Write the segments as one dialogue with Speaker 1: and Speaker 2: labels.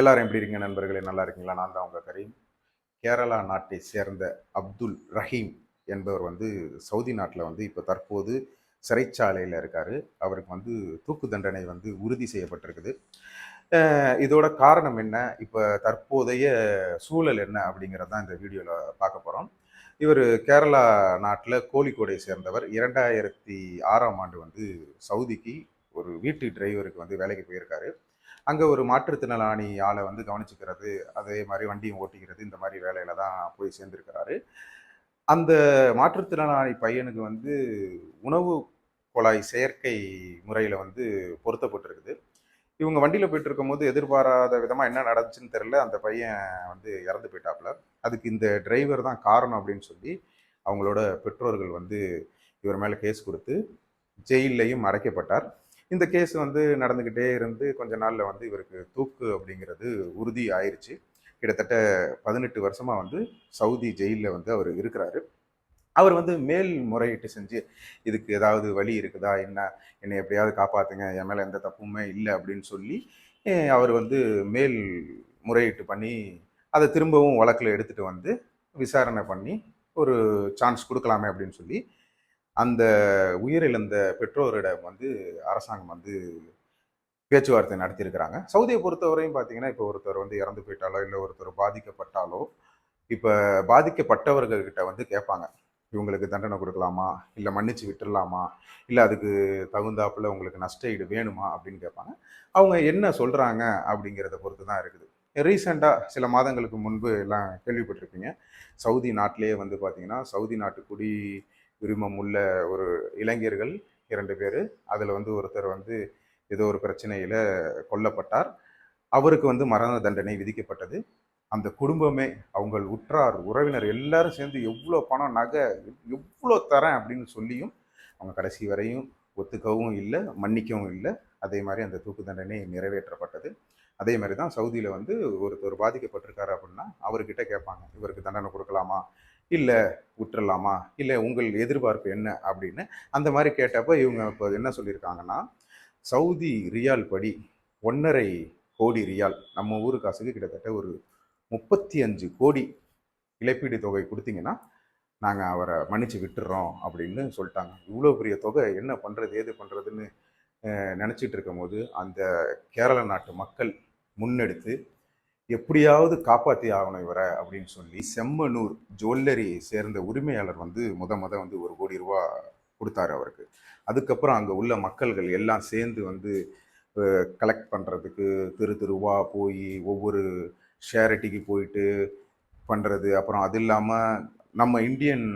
Speaker 1: எல்லாரும் எப்படி இருக்கீங்க நண்பர்களே? நல்லா இருக்கீங்களா? நான் தான் உங்கள் கரீம். கேரளா நாட்டை சேர்ந்த அப்துல் ரஹீம் என்பவர் வந்து சவுதி நாட்டில் வந்து இப்போ தற்போது சிறைச்சாலையில் இருக்கார். அவருக்கு வந்து தூக்கு தண்டனை வந்து உறுதி செய்யப்பட்டிருக்குது. இதோட காரணம் என்ன? இப்போ தற்போதைய சூழல் என்ன அப்படிங்கிறது தான் இந்த வீடியோவில் பார்க்க போகிறோம் இவர் கேரளா நாட்டில் கோழிக்கோடை சேர்ந்தவர். இரண்டாயிரத்தி ஆறாம் ஆண்டு வந்து சவுதிக்கு ஒரு வீட்டு டிரைவருக்கு வந்து வேலைக்கு போயிருக்காரு. அங்கே ஒரு மாற்றுத்திறனாளி ஆளை வந்து கவனிச்சுக்கிறது அதே மாதிரி வண்டியும் ஓட்டிக்கிறது இந்த மாதிரி வேலையில தான் போய் சேர்ந்துருக்கிறாரு. அந்த மாற்றுத்திறனாளி பையனுக்கு வந்து உணவு குழாய் செயற்கை முறையில் வந்து பொருத்தப்பட்டிருக்குது. இவங்க வண்டியில் போயிட்டு இருக்கும்போது எதிர்பாராத விதமாக என்ன நடந்துச்சுன்னு தெரில அந்த பையன் வந்து இறந்து போயிட்டாப்புல. அதுக்கு இந்த டிரைவர் தான் காரணம் அப்படின்னு சொல்லி அவங்களோட பெற்றோர்கள் வந்து இவர் மேலே கேஸ் கொடுத்து ஜெயிலையும் அடைக்கப்பட்டார். இந்த கேஸ் வந்து நடந்துக்கிட்டே இருந்து கொஞ்ச நாளில் வந்து இவருக்கு தூக்கு அப்படிங்கிறது உறுதி ஆயிடுச்சு கிட்டத்தட்ட பதினெட்டு வருஷமாக வந்து சவுதி ஜெயிலில் வந்து அவர் இருக்கிறாரு. அவர் வந்து மேல் முறையீட்டு செஞ்சு இதுக்கு ஏதாவது வழி இருக்குதா? என்ன? என்னை எப்படியாவது காப்பாற்றுங்க என் மேலே எந்த தப்புமே இல்லை. அப்படின்னு சொல்லி அவர் வந்து மேல் முறையீட்டு பண்ணி அதை திரும்பவும் வழக்கில் எடுத்துகிட்டு வந்து விசாரணை பண்ணி ஒரு சான்ஸ் கொடுக்கலாமே அப்படின்னு சொல்லி அந்த உயிரிழந்த பெற்றோரிடம் வந்து அரசாங்கம் வந்து பேச்சுவார்த்தை நடத்தியிருக்கிறாங்க. சவுதியை பொறுத்தவரையும் பார்த்தீங்கன்னா இப்போ ஒருத்தர் வந்து இறந்து போயிட்டாலோ இல்லை ஒருத்தர் பாதிக்கப்பட்டாலோ இப்போ பாதிக்கப்பட்டவர்கள்கிட்ட வந்து கேட்பாங்க. இவங்களுக்கு தண்டனை கொடுக்கலாமா? இல்லை மன்னிச்சு விட்டுடலாமா? இல்லை அதுக்கு தகுந்தாப்புல உங்களுக்கு நஷ்ட ஈடு வேணுமா? அப்படின்னு கேட்பாங்க. அவங்க என்ன சொல்கிறாங்க அப்படிங்கிறத பொறுத்து தான் இருக்குது. ரீசெண்டாக சில மாதங்களுக்கு முன்பு எல்லாம் கேள்விப்பட்டிருப்பீங்க. சவுதி நாட்டிலேயே வந்து பார்த்திங்கன்னா சவுதி நாட்டு குடி உரிமம் உள்ள ஒரு இளைஞர்கள் இரண்டு பேர். அதில் வந்து ஒருத்தர் வந்து ஏதோ ஒரு பிரச்சனையில் கொல்லப்பட்டார். அவருக்கு வந்து மரண தண்டனை விதிக்கப்பட்டது. அந்த குடும்பமே அவங்கள் உற்றார் உறவினர் எல்லாரும் சேர்ந்து எவ்வளோ பணம் நகை எவ்வளோ தரேன் அப்படின்னு சொல்லியும் அவங்க கடைசி வரையும் ஒத்துக்கவும் இல்லை மன்னிக்கவும் இல்லை. அதே மாதிரி அந்த தூக்கு தண்டனை நிறைவேற்றப்பட்டது. அதே மாதிரி தான் சவுதியில் வந்து ஒருத்தர் பாதிக்கப்பட்டிருக்காரு அப்படின்னா அவர்கிட்ட கேட்பாங்க இவருக்கு தண்டனை கொடுக்கலாமா? இல்லை விட்டுறலாமா? இல்லை உங்கள் எதிர்பார்ப்பு என்ன? அப்படின்னு அந்த மாதிரி கேட்டப்போ இவங்க இப்போ என்ன சொல்லியிருக்காங்கன்னா சவுதி ரியால் படி ஒன்றரை கோடி ரியால் நம்ம ஊரு காசுக்கு கிட்டத்தட்ட ஒரு முப்பத்தி அஞ்சு கோடி இழப்பீடு தொகை கொடுத்தீங்கன்னா நாங்கள் அவரை மன்னிச்சு விட்டுறோம் அப்படின்னு சொல்லிட்டாங்க. இவ்வளோ பெரிய தொகை என்ன பண்ணுறது ஏது பண்ணுறதுன்னு நினச்சிட்டு இருக்கும்போது அந்த கேரள நாட்டு மக்கள் முன்னெடுத்து எப்படியாவது காப்பாற்றி ஆகணும் இவரை அப்படின்னு சொல்லி செம்மனூர் ஜுவல்லரி சேர்ந்த உரிமையாளர் வந்து முத முத வந்து ஒரு கோடி ரூபா கொடுத்தாரு அவருக்கு. அதுக்கப்புறம் அங்கே உள்ள மக்கள்கள் எல்லாம் சேர்ந்து வந்து கலெக்ட் பண்ணுறதுக்கு தெரு தெருவாக போய் ஒவ்வொரு ஷேரிட்டிக்கு போயிட்டு பண்ணுறது அப்புறம் அது இல்லாமல் நம்ம இந்தியன்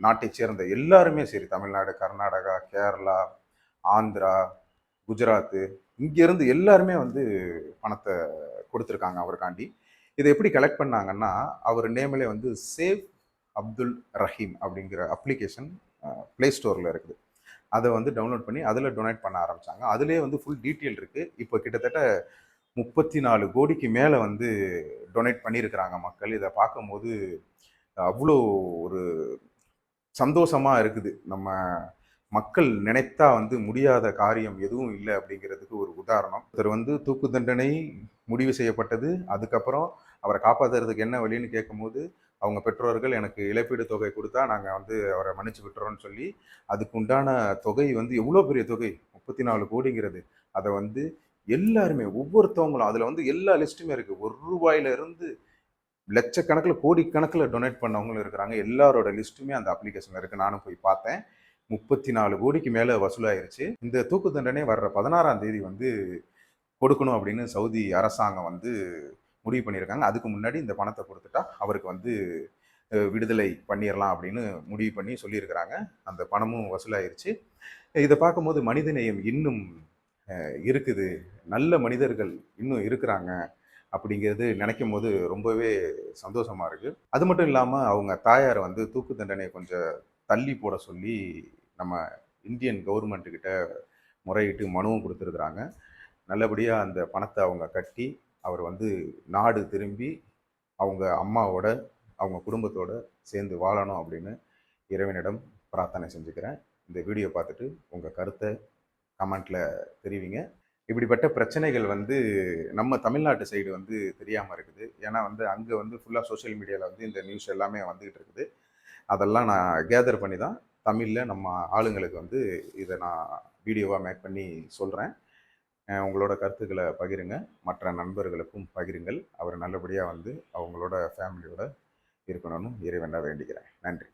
Speaker 1: நாட்டை சேர்ந்த எல்லாருமே சரி தமிழ்நாடு கர்நாடகா கேரளா ஆந்திரா குஜராத்து இங்கேருந்து எல்லாருமே வந்து பணத்தை கொடுத்துருக்காங்க அவருக்காண்டி. இதை எப்படி கலெக்ட் பண்ணாங்கன்னா அவர் நேமிலே வந்து சேவ் அப்துல் ரஹீம் அப்படிங்கிற அப்ளிகேஷன் ப்ளே ஸ்டோரில் இருக்குது. அதை வந்து டவுன்லோட் பண்ணி அதில் டொனேட் பண்ண ஆரம்பித்தாங்க அதுலேயே வந்து ஃபுல் டீட்டெயில் இருக்குது இப்போ கிட்டத்தட்ட முப்பத்தி நாலு கோடிக்கு மேலே வந்து டொனேட் பண்ணியிருக்கிறாங்க மக்கள். இதை பார்க்கும்போது அவ்வளோ ஒரு சந்தோஷமாக இருக்குது. நம்ம மக்கள் நினைத்தா வந்து முடியாத காரியம் எதுவும் இல்லை அப்படிங்கிறதுக்கு ஒரு உதாரணம். ஒருத்தர் வந்து தூக்கு தண்டனை முடிவு செய்யப்பட்டது. அதுக்கப்புறம் அவரை காப்பாற்றுறதுக்கு என்ன வழின்னு கேட்கும்போது அவங்க பெற்றோர்கள் எனக்கு இழப்பீடு தொகை கொடுத்தா நாங்கள் வந்து அவரை மன்னிச்சு விட்டுறோம்னு சொல்லி அதுக்கு உண்டான தொகை வந்து எவ்வளோ பெரிய தொகை? முப்பத்தி நாலு கோடிங்கிறது. அதை வந்து எல்லாருமே ஒவ்வொருத்தவங்களும் அதில் வந்து எல்லா லிஸ்ட்டுமே இருக்குது ஒரு ரூபாயிலிருந்து லட்சக்கணக்கில் கோடிக்கணக்கில் டொனேட் பண்ணவங்களும் இருக்கிறாங்க. எல்லாரோட லிஸ்ட்டுமே அந்த அப்ளிகேஷனில் இருக்குது நானும் போய் பார்த்தேன். முப்பத்தி நாலு கோடிக்கு மேலே வசூலாயிருச்சு. இந்த தூக்கு தண்டனை வர்ற பதினாறாம் தேதி வந்து கொடுக்கணும் அப்படின்னு சவுதி அரசாங்கம் வந்து முடிவு பண்ணியிருக்காங்க. அதுக்கு முன்னாடி இந்த பணத்தை கொடுத்துட்டா அவருக்கு வந்து விடுதலை பண்ணிடலாம் அப்படின்னு முடிவு பண்ணி சொல்லியிருக்கிறாங்க. அந்த பணமும் வசூலாயிருச்சு. இதை பார்க்கும்போது மனிதநேயம் இன்னும் இருக்குது. நல்ல மனிதர்கள் இன்னும் இருக்கிறாங்க அப்படிங்கிறது நினைக்கும் போது ரொம்பவே சந்தோஷமாக இருக்குது அது மட்டும் இல்லாமல் அவங்க தாயார் வந்து தூக்கு தண்டனையை கொஞ்சம் தள்ளி போட சொல்லி நம்ம இந்தியன் கவர்மெண்ட்டுக்கிட்ட முறையிட்டு மனுவும் கொடுத்துருக்குறாங்க. நல்லபடியாக அந்த பணத்தை அவங்க கட்டி அவர் வந்து நாடு திரும்பி அவங்க அம்மாவோட அவங்க குடும்பத்தோடு சேர்ந்து வாழணும் அப்படின்னு இறைவனிடம் பிரார்த்தனை செஞ்சுக்கிறேன். இந்த வீடியோ பார்த்துட்டு உங்கள் கருத்தை கமெண்ட்டில் தெரிவிங்க. இப்படிப்பட்ட பிரச்சனைகள் வந்து நம்ம தமிழ்நாட்டு சைடு வந்து தெரியாமல் இருக்குது. ஏன்னா வந்து அங்கே வந்து ஃபுல்லாக சோஷியல் மீடியாவில் வந்து இந்த நியூஸ் எல்லாமே வந்துக்கிட்டு இருக்குது. அதெல்லாம் நான் கேதர் பண்ணி தான் தமிழில் நம்ம ஆளுங்களுக்கு வந்து இதை நான் வீடியோவாக மேக் பண்ணி சொல்கிறேன் உங்களோட கருத்துக்களை பகிருங்க. மற்ற நண்பர்களுக்கும் பகிருங்கள். அவர் நல்லபடியாக வந்து அவங்களோட ஃபேமிலியோட இருக்கணும்னு இறைவனாக வேண்டிக்கிறேன். நன்றி.